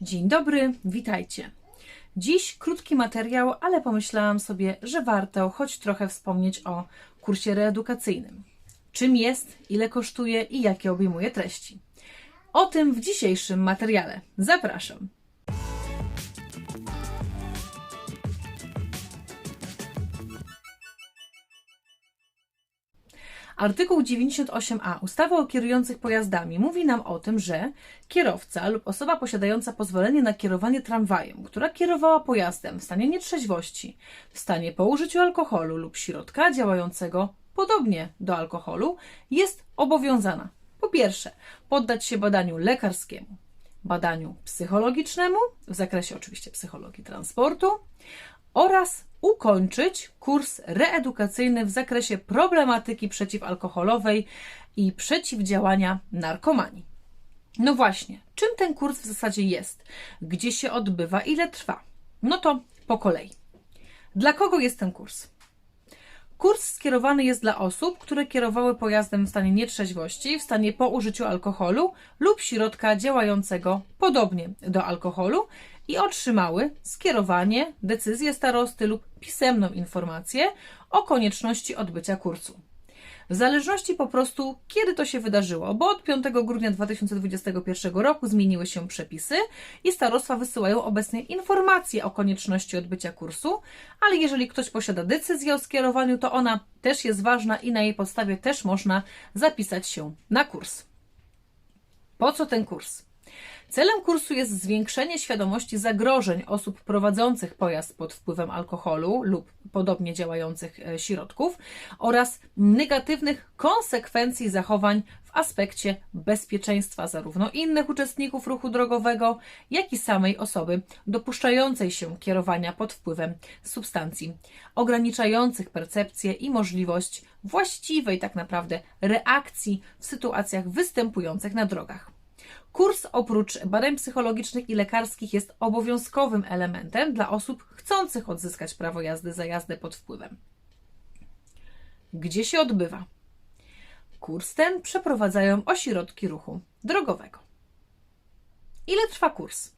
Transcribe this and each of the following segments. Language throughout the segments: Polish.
Dzień dobry, witajcie. Dziś krótki materiał, ale pomyślałam sobie, że warto choć trochę wspomnieć o kursie reedukacyjnym. Czym jest, ile kosztuje i jakie obejmuje treści. O tym w dzisiejszym materiale. Zapraszam. Artykuł 98a ustawy o kierujących pojazdami mówi nam o tym, że kierowca lub osoba posiadająca pozwolenie na kierowanie tramwajem, która kierowała pojazdem w stanie nietrzeźwości, w stanie po użyciu alkoholu lub środka działającego podobnie do alkoholu, jest obowiązana. Po pierwsze poddać się badaniu lekarskiemu, badaniu psychologicznemu, w zakresie oczywiście psychologii transportu, oraz ukończyć kurs reedukacyjny w zakresie problematyki przeciwalkoholowej i przeciwdziałania narkomanii. No właśnie, czym ten kurs w zasadzie jest? Gdzie się odbywa? Ile trwa? No to po kolei. Dla kogo jest ten kurs? Kurs skierowany jest dla osób, które kierowały pojazdem w stanie nietrzeźwości, w stanie po użyciu alkoholu lub środka działającego podobnie do alkoholu i otrzymały skierowanie, decyzję starosty lub pisemną informację o konieczności odbycia kursu. W zależności po prostu, kiedy to się wydarzyło, bo od 5 grudnia 2021 roku zmieniły się przepisy i starostwa wysyłają obecnie informacje o konieczności odbycia kursu, ale jeżeli ktoś posiada decyzję o skierowaniu, to ona też jest ważna i na jej podstawie też można zapisać się na kurs. Po co ten kurs? Celem kursu jest zwiększenie świadomości zagrożeń osób prowadzących pojazd pod wpływem alkoholu lub podobnie działających e, środków oraz negatywnych konsekwencji zachowań w aspekcie bezpieczeństwa zarówno innych uczestników ruchu drogowego, jak i samej osoby dopuszczającej się kierowania pod wpływem substancji ograniczających percepcję i możliwość właściwej tak naprawdę reakcji w sytuacjach występujących na drogach. Kurs oprócz badań psychologicznych i lekarskich jest obowiązkowym elementem dla osób chcących odzyskać prawo jazdy za jazdę pod wpływem. Gdzie się odbywa? Kurs ten przeprowadzają ośrodki ruchu drogowego. Ile trwa kurs?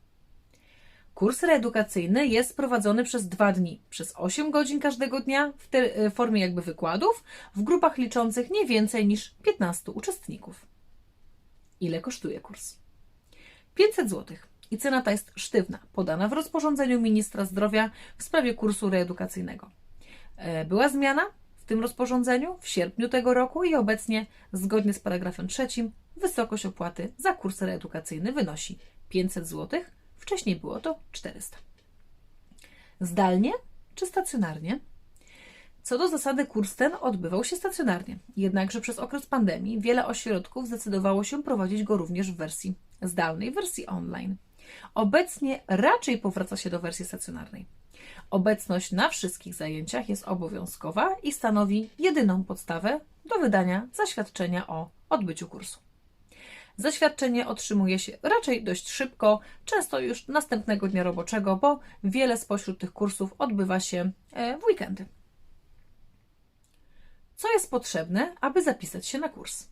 Kurs reedukacyjny jest prowadzony przez dwa dni, przez 8 godzin każdego dnia w, formie jakby wykładów, w grupach liczących nie więcej niż 15 uczestników. Ile kosztuje kurs? 500 zł. I cena ta jest sztywna, podana w rozporządzeniu ministra zdrowia w sprawie kursu reedukacyjnego. E, była zmiana w tym rozporządzeniu w sierpniu tego roku i obecnie, zgodnie z paragrafem trzecim, wysokość opłaty za kurs reedukacyjny wynosi 500 zł. Wcześniej było to 400. Zdalnie czy stacjonarnie? Co do zasady, kurs ten odbywał się stacjonarnie, jednakże przez okres pandemii wiele ośrodków zdecydowało się prowadzić go również w wersji zdalnej, wersji online. Obecnie raczej powraca się do wersji stacjonarnej. Obecność na wszystkich zajęciach jest obowiązkowa i stanowi jedyną podstawę do wydania zaświadczenia o odbyciu kursu. Zaświadczenie otrzymuje się raczej dość szybko, często już następnego dnia roboczego, bo wiele spośród tych kursów odbywa się e, w weekendy. Co jest potrzebne, aby zapisać się na kurs?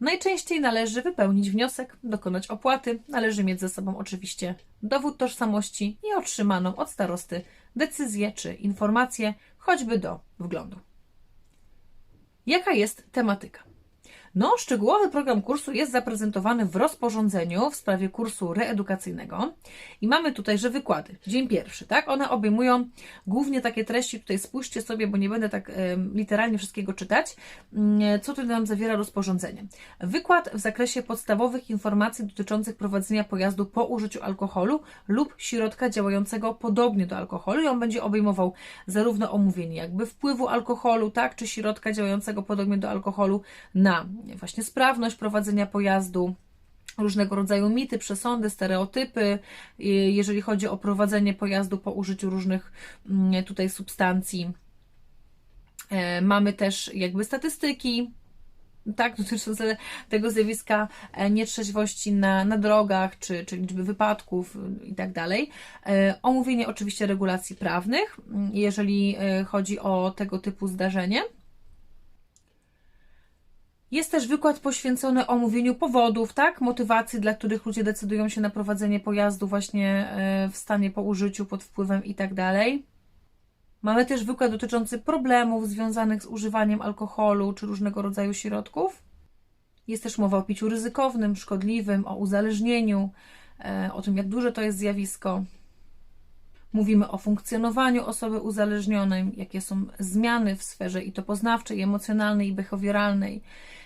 Najczęściej należy wypełnić wniosek, dokonać opłaty, należy mieć ze sobą oczywiście dowód tożsamości i otrzymaną od starosty decyzję czy informację, choćby do wglądu. Jaka jest tematyka? No, szczegółowy program kursu jest zaprezentowany w rozporządzeniu w sprawie kursu reedukacyjnego i mamy tutaj, że wykłady, dzień pierwszy, tak? One obejmują głównie takie treści, tutaj spójrzcie sobie, bo nie będę tak y, literalnie wszystkiego czytać, y, co tu nam zawiera rozporządzenie. Wykład w zakresie podstawowych informacji dotyczących prowadzenia pojazdu po użyciu alkoholu lub środka działającego podobnie do alkoholu i on będzie obejmował zarówno omówienie jakby wpływu alkoholu, tak, czy środka działającego podobnie do alkoholu na właśnie sprawność prowadzenia pojazdu, różnego rodzaju mity, przesądy, stereotypy, jeżeli chodzi o prowadzenie pojazdu po użyciu różnych mm, tutaj substancji. E, mamy też jakby statystyki, tak, dotyczące tego zjawiska e, nietrzeźwości na, na drogach, czy, czy liczby wypadków i tak dalej. E, omówienie oczywiście regulacji prawnych, mm, jeżeli chodzi o tego typu zdarzenie. Jest też wykład poświęcony omówieniu powodów, tak? Motywacji, dla których ludzie decydują się na prowadzenie pojazdu właśnie e, w stanie po użyciu, pod wpływem i tak. Mamy też wykład dotyczący problemów związanych z używaniem alkoholu czy różnego rodzaju środków. Jest też mowa o piciu ryzykownym, szkodliwym, o uzależnieniu, e, o tym, jak duże to jest zjawisko. Mówimy o funkcjonowaniu osoby uzależnionej, jakie są zmiany w sferze i to poznawczej, emocjonalnej i behawioralnej.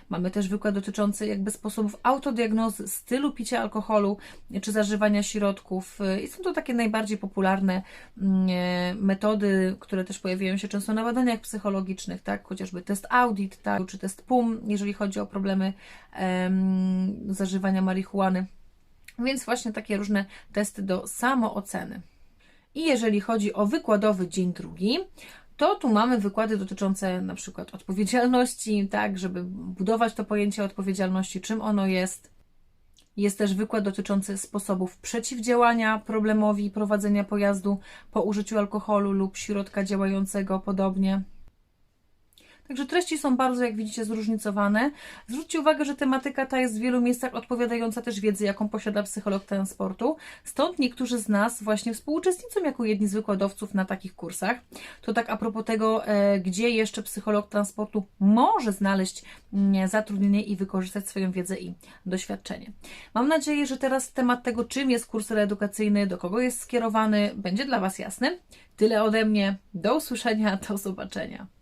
Mamy też wykład dotyczący jakby sposobów autodiagnozy stylu picia alkoholu czy zażywania środków. I są to takie najbardziej popularne mm, e, metody, które też pojawiają się często na badaniach psychologicznych, tak? chociażby test audit, tak? czy test PUM, jeżeli chodzi o problemy em, zażywania marihuany. Więc właśnie takie różne testy do samooceny. I jeżeli chodzi o wykładowy dzień drugi, to tu mamy wykłady dotyczące na przykład odpowiedzialności, tak, żeby budować to pojęcie odpowiedzialności, czym ono jest. Jest też wykład dotyczący sposobów przeciwdziałania problemowi prowadzenia pojazdu po użyciu alkoholu lub środka działającego podobnie. Także treści są bardzo, jak widzicie, zróżnicowane. Zwróćcie uwagę, że tematyka ta jest w wielu miejscach odpowiadająca też wiedzy, jaką posiada psycholog transportu. Stąd niektórzy z nas właśnie współuczestniczą jako jedni z wykładowców na takich kursach. To tak a propos tego, e, gdzie jeszcze psycholog transportu może znaleźć mm, zatrudnienie i wykorzystać swoją wiedzę i doświadczenie. Mam nadzieję, że teraz temat tego, czym jest kurs reedukacyjny, do kogo jest skierowany, będzie dla Was jasny. Tyle ode mnie. Do usłyszenia, do zobaczenia.